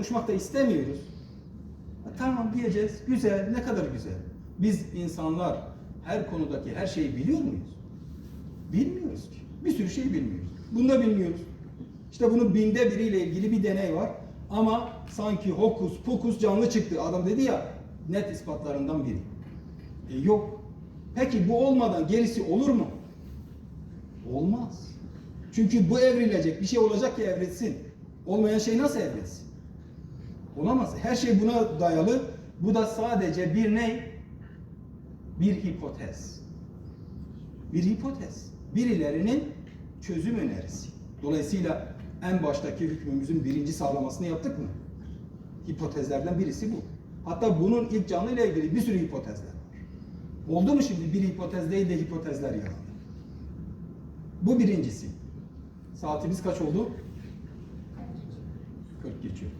konuşmak da istemiyoruz. Tamam diyeceğiz. Güzel. Ne kadar güzel. Biz insanlar her konudaki her şeyi biliyor muyuz? Bilmiyoruz ki. Bir sürü şey bilmiyoruz. Bunu da bilmiyoruz. İşte bunun binde biriyle ilgili bir deney var. Ama sanki hokus pokus canlı çıktı. Adam dedi ya net ispatlarından biri. E, yok. Peki bu olmadan gerisi olur mu? Olmaz. Çünkü bu evrilecek. Bir şey olacak ki evrilsin. Olmayan şey nasıl evrilsin? Olamaz. Her şey buna dayalı. Bu da sadece bir ne? Bir hipotez. Bir hipotez. Birilerinin çözüm önerisi. Dolayısıyla en baştaki hükmümüzün birinci sağlamasını yaptık mı? Hipotezlerden birisi bu. Hatta bunun ilk canlıyla ilgili bir sürü hipotezler var. Oldu mu şimdi bir hipotez değil de hipotezler yalanı? Bu birincisi. Saatimiz kaç oldu? 40 geçiyor.